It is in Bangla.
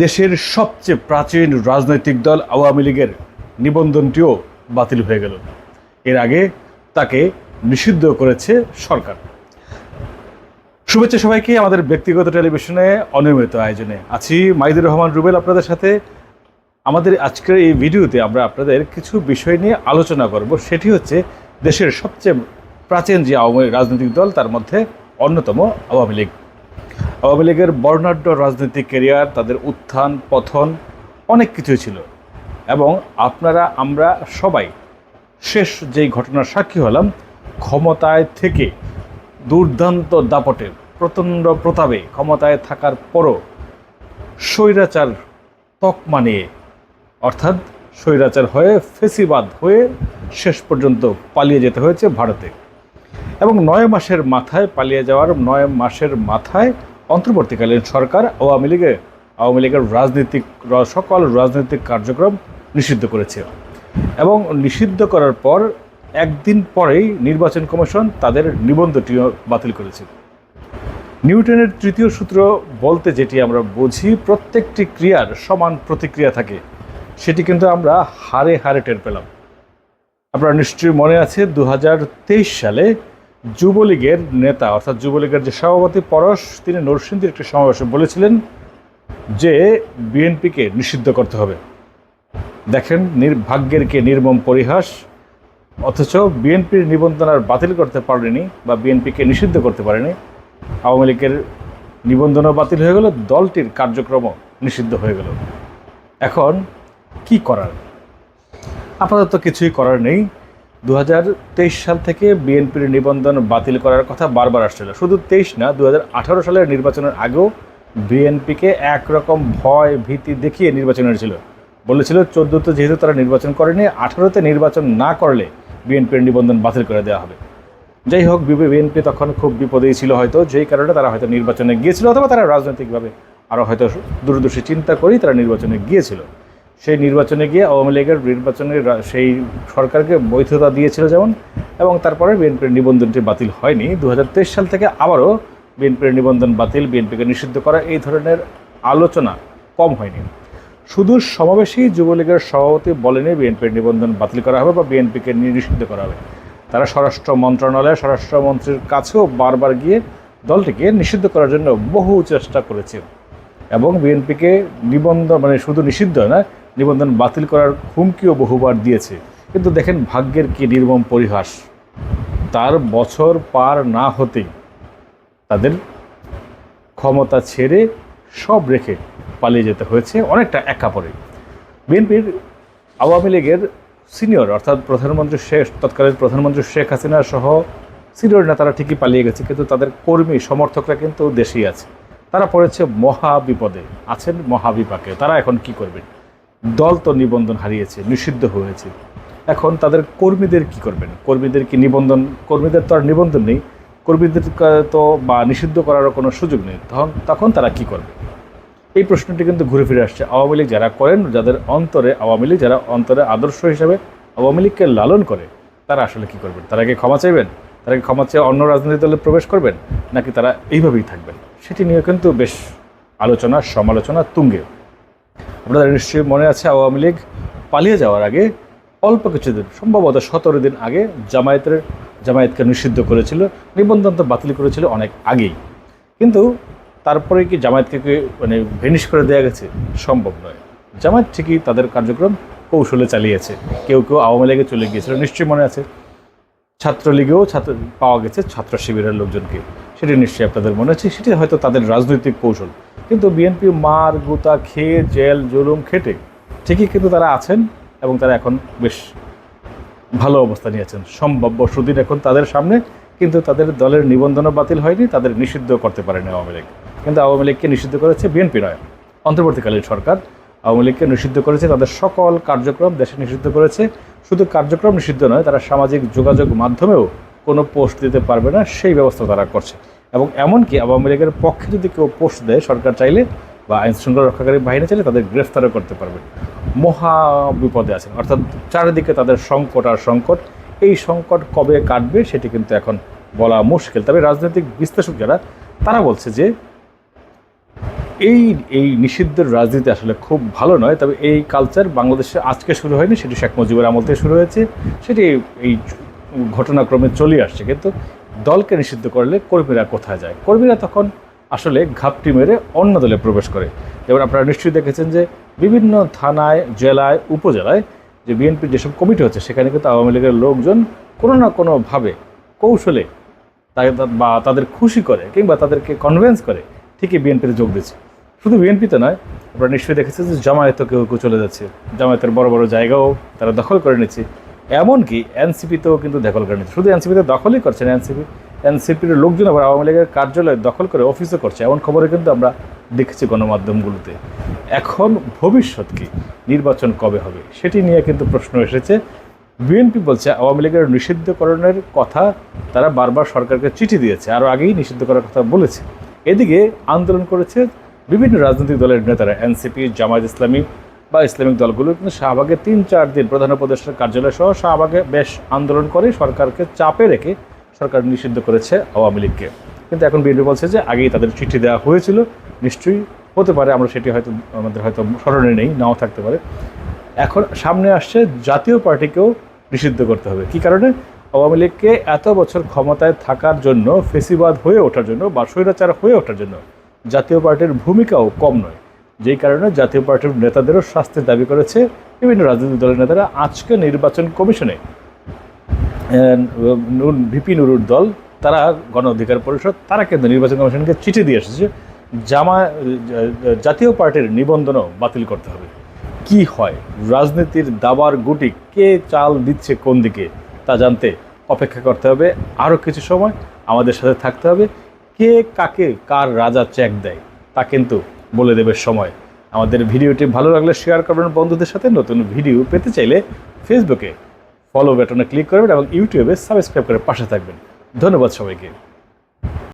দেশের সবচেয়ে প্রাচীন রাজনৈতিক দল আওয়ামী লীগের নিবন্ধনটিও বাতিল হয়ে গেল। এর আগে তাকে নিষিদ্ধ করেছে সরকার। শুভেচ্ছা সবাইকে আমাদের ব্যক্তিগত টেলিভিশনে অনিয়মিত আয়োজনে। আছি মাইদুর রহমান রুবেল আপনাদের সাথে। আমাদের আজকের এই ভিডিওতে আমরা আপনাদের কিছু বিষয় নিয়ে আলোচনা করব। সেটি হচ্ছে দেশের সবচেয়ে প্রাচীন যে আওয়ামী রাজনৈতিক দল, তার মধ্যে অন্যতম আওয়ামী লীগ। আওয়ামী লীগের বর্ণাঢ্য রাজনৈতিক ক্যারিয়ার, তাদের উত্থান পথন অনেক কিছুই ছিল। এবং আপনারা, আমরা সবাই শেষ যেই ঘটনার সাক্ষী হলাম, ক্ষমতায় থেকে দুর্দান্ত দাপটে, প্রচণ্ড প্রতাপে ক্ষমতায় থাকার পরও স্বৈরাচার তকমা নিয়ে অর্থাৎ স্বৈরাচার হয়ে, ফেসিবাদ হয়ে শেষ পর্যন্ত পালিয়ে যেতে হয়েছে ভারতে। এবং নয় মাসের মাথায় পালিয়ে যাওয়ার নয় মাসের মাথায় অন্তর্বর্তীকালীন সরকার আওয়ামী লীগের আওয়ামী লীগের রাজনৈতিক, সকল রাজনৈতিক কার্যক্রম নিষিদ্ধ করেছে। এবং নিষিদ্ধ করার পর একদিন পরেই নির্বাচন কমিশন তাদের নিবন্ধটিও বাতিল করেছে। নিউটনের তৃতীয় সূত্র বলতে যেটি আমরা বুঝি, প্রত্যেকটি ক্রিয়ার সমান প্রতিক্রিয়া থাকে। সেটি কিন্তু আমরা হারে হারে টের পেলাম। আপনার নিশ্চয়ই মনে আছে দু হাজার তেইশ সালে যুবলীগের নেতা, অর্থাৎ যুবলীগের যে সভাপতি পরশ, তিনি নরসিংদীর একটি সমাবেশে বলেছিলেন যে বিএনপিকে নিষিদ্ধ করতে হবে। দেখেন, নির্ভাগ্যের কে নির্মম পরিহাস, অথচ বিএনপির নিবন্ধন আর বাতিল করতে পারেনি বা বিএনপিকে নিষিদ্ধ করতে পারেনি। আওয়ামী লীগের নিবন্ধনও বাতিল হয়ে গেল, দলটির কার্যক্রমও নিষিদ্ধ হয়ে গেল। এখন কি করার? আপাতত কিছুই করার নেই। দু হাজার তেইশ সাল থেকে বিএনপির নিবন্ধন বাতিল করার কথা বারবার আসছিল। শুধু তেইশ না দু হাজার আঠারো সালের নির্বাচনের আগেও বিএনপিকে একরকম ভয় ভীতি দেখিয়ে নির্বাচন ছিল বলেছিল, চোদ্দোতে যেহেতু তারা নির্বাচন করেনি, আঠারোতে নির্বাচন না করলে বিএনপির নিবন্ধন বাতিল করে দেওয়া হবে। যাই হোক বিএনপি তখন খুব বিপদেই ছিল হয়তো, যেই কারণে তারা হয়তো নির্বাচনে গিয়েছিল, অথবা তারা রাজনৈতিকভাবে আরও হয়তো দূরদর্শী চিন্তা করেই তারা নির্বাচনে গিয়েছিল। সেই নির্বাচনে গিয়ে আওয়ামী লীগের নির্বাচনের রা- সেই সরকারকে বৈধতা দিয়েছিল যেমন, এবং তারপরে বিএনপির নিবন্ধনটি বাতিল হয়নি। দু হাজার তেইশ সাল থেকে আবারও বিএনপির নিবন্ধন বাতিল, বিএনপিকে নিষিদ্ধ করা, এই ধরনের আলোচনা কম হয়নি। শুধু সমাবেশেই যুবলীগের সভাপতি বলেনি বিএনপির নিবন্ধন বাতিল করা হবে বা বিএনপিকে নিষিদ্ধ করা হবে। তারা স্বরাষ্ট্র মন্ত্রণালয় স্বরাষ্ট্রমন্ত্রীর কাছেও বারবার গিয়ে দলটিকে নিষিদ্ধ করার জন্য বহু চেষ্টা করেছে। এবং বিএনপিকে নিবন্ধন মানে শুধু নিষিদ্ধ না নিবন্ধন বাতিল করার হুমকিও বহুবার দিয়েছে। কিন্তু দেখেন ভাগ্যের কি নির্মম পরিহাস। তার বছর পার না হতেই তাদের ক্ষমতা ছেড়ে সব রেখে পালিয়ে যেতে হয়েছে অনেকটা একা পড়ে বিএনপির আওয়ামী লীগের সিনিয়র অর্থাৎ প্রধানমন্ত্রী শেখ, তৎকালীন প্রধানমন্ত্রী শেখ হাসিনা সহ সিনিয়র নেতারা ঠিকই পালিয়ে গেছে, কিন্তু তাদের কর্মী, সমর্থকরা কিন্তু দেশেই আছে। তারা পড়েছে মহা বিপদে আছেন মহাবিপাকে। তারা এখন কি করবেন? দল তো নিবন্ধন হারিয়েছে, নিষিদ্ধ হয়েছে। এখন তাদের কর্মীদের কি করবেন? কর্মীদের কি নিবন্ধন, কর্মীদের তো আর নিবন্ধন নেই। কর্মীদের তো বা নিষিদ্ধ করারও কোনো সুযোগ নেই। তখন তখন তারা কি করবে? এই প্রশ্নটি কিন্তু ঘুরে ফিরে আসছে। আওয়ামী লীগ যারা করেন, যাদের অন্তরে, আওয়ামী লীগ যারা অন্তরে আদর্শ হিসাবে আওয়ামী লীগকে লালন করে, তারা আসলে কি করবেন? তারা কি ক্ষমা চাইবেন? তারা কি ক্ষমা চেয়ে অন্য রাজনৈতিক দলে প্রবেশ করবেন? নাকি তারা এইভাবেই থাকবেন? সেটি নিয়ে কিন্তু বেশ আলোচনা, সমালোচনা তুঙ্গে। আপনাদের নিশ্চয়ই মনে আছে, আওয়ামী লীগ পালিয়ে যাওয়ার আগে অল্প কিছুদিন, সম্ভবত সতেরো দিন আগে জামায়াতের, জামায়াতকে নিষিদ্ধ করেছিল, নিবন্ধন তো বাতিল করেছিল অনেক আগেই। কিন্তু তারপরে কি জামায়াতকে মানে ভেনিশ করে দেওয়া গেছে? সম্ভব নয়। জামায়াত ঠিকই তাদের কার্যক্রম কৌশলে চালিয়েছে। কেউ কেউ আওয়ামী লীগে চলে গিয়েছিল, নিশ্চয়ই মনে আছে। ছাত্রলীগেও ছাত্র, পাওয়া গেছে ছাত্র শিবিরের লোকজনকে। সেটি নিশ্চয়ই আপনাদের মনে আছে, সেটি হয়তো তাদের রাজনৈতিক কৌশল। কিন্তু বিএনপি মার, গুতা, খেয়ে, জেল, জুলুম, খেটে ঠিকই কিন্তু তারা আছেন এবং তারা এখন বেশ ভালো অবস্থানে আছেন। সম্ভাব্য সুদিন এখন তাদের সামনে, কিন্তু তাদের দলের নিবন্ধনও বাতিল হয়নি, তাদের নিষিদ্ধ করতে পারেনি আওয়ামী লীগ। কিন্তু আওয়ামী লীগকে নিষিদ্ধ করেছে বিএনপি নয়, অন্তর্বর্তীকালীন সরকার। আওয়ামী লীগকে নিষিদ্ধ করেছে তাদের সকল কার্যক্রম, দেশে নিষিদ্ধ করেছে। শুধু কার্যক্রম নিষিদ্ধ নয়, তারা সামাজিক যোগাযোগ মাধ্যমেও কোনো পোস্ট দিতে পারবে না, সেই ব্যবস্থা তারা করছে। এবং এমনকি আওয়ামী লীগের পক্ষে যদি কেউ পোস্ট দেয়, সরকার চাইলে বা আইন শৃঙ্খলা রক্ষাকারী বাহিনী চাইলে তাদের গ্রেফতারও করতে পারবে। মহা বিপদে আছেন অর্থাৎ চারিদিকে তাদের সংকট আর সংকট। এই সংকট কবে কাটবে সেটি কিন্তু এখন বলা মুশকিল। তবে রাজনৈতিক বিশ্লেষক যারা তারা বলছে যে এই এই নিষিদ্ধের রাজনীতি আসলে খুব ভালো নয়। তবে এই কালচার বাংলাদেশে আজকে শুরু হয়নি, সেটি শেখ মুজিবের আমল থেকে শুরু হয়েছে। সেটি এই ঘটনাক্রমে চলে আসছে। কিন্তু দলকে নিষিদ্ধ করলে কর্মীরা কোথায় যায়? কর্মীরা তখন আসলে ঘাপটি মেরে অন্য দলে প্রবেশ করে। যেমন আপনারা নিশ্চয়ই দেখেছেন যে বিভিন্ন থানায়, জেলায়, উপজেলায় যে বিএনপির যেসব কমিটি হচ্ছে, সেখানে কিন্তু আওয়ামী লীগের লোকজন কোনো না কোনোভাবে কৌশলে বা তাদের খুশি করে কিংবা তাদেরকে কনভিন্স করে ঠিকই বিএনপিতে যোগ দিচ্ছে। শুধু বিএনপিতে নয়, আপনারা নিশ্চয়ই দেখেছেন যে জামায়াতও কেউ কেউ চলে যাচ্ছে। জামায়াতের বড় বড় জায়গাও তারা দখল করে নিচ্ছে। এমনকি এনসিপিতেও কিন্তু দখল করে নিচ্ছে শুধু এনসিপিতে দখলই করছে না, এনসিপি, এনসিপির লোকজন আবার আওয়ামী লীগের কার্যালয় দখল করে অফিসও করছে। এমন খবরে কিন্তু আমরা দেখেছি গণমাধ্যমগুলোতে। এখন ভবিষ্যৎ কি? নির্বাচন কবে হবে? সেটি নিয়ে কিন্তু প্রশ্ন এসেছে। বিএনপি বলছে, আওয়ামী লীগের নিষিদ্ধকরণের কথা তারা বারবার সরকারকে চিঠি দিয়েছে, আরও আগেই নিষিদ্ধ করার কথা বলেছে। এদিকে আন্দোলন করেছে বিভিন্ন রাজনৈতিক দলের নেতারা, এনসিপি, জামায়াত ইসলামী বা ইসলামিক দলগুলো কিন্তু শাহবাগে তিন, চার দিন প্রধান উপদেষ্টার কার্যালয় সহ শাহবাগে বেশ আন্দোলন করে সরকারকে চাপে রেখে সরকার নিষিদ্ধ করেছে আওয়ামী লীগকে। কিন্তু এখন বিএনপি বলছে যে আগেই তাদের চিঠি দেওয়া হয়েছিল। নিশ্চয়ই হতে পারে, আমরা সেটি হয়তো, আমাদের হয়তো স্মরণে নেই, নাও থাকতে পারে। এখন সামনে আসছে জাতীয় পার্টিকেও নিষিদ্ধ করতে হবে। কি কারণে? আওয়ামী লীগকে এত বছর ক্ষমতায় থাকার জন্য ফেসিবাদ হয়ে ওঠার জন্য বা স্বৈরাচার হয়ে ওঠার জন্য জাতীয় পার্টির ভূমিকাও কম নয়। যেই কারণে জাতীয় পার্টির নেতাদেরও শাস্তির দাবি করেছে বিভিন্ন রাজনৈতিক দলের নেতারা আজকে নির্বাচন কমিশনে। ভিপি নুরুর দল, তারা গণ অধিকার পরিষদ, তারা কিন্তু নির্বাচন কমিশনকে চিঠি দিয়ে এসেছে জামা জাতীয় পার্টির নিবন্ধনও বাতিল করতে হবে। কি হয়? রাজনীতির দাবার গুটি কে চাল দিচ্ছে কোন দিকে, তা জানতে অপেক্ষা করতে হবে। আরও কিছু সময় আমাদের সাথে থাকতে হবে। কে কাকে কার রাজা চেক দেয়, তা কিন্তু বলে দেবে সময়। আমাদের ভিডিওটি ভালো লাগলে শেয়ার করবেন বন্ধুদের সাথে। নতুন ভিডিও পেতে চাইলে ফেসবুকে ফলো বাটনে ক্লিক করবেন এবং ইউটিউবে সাবস্ক্রাইব করে পাশে থাকবেন। ধন্যবাদ সবাইকে।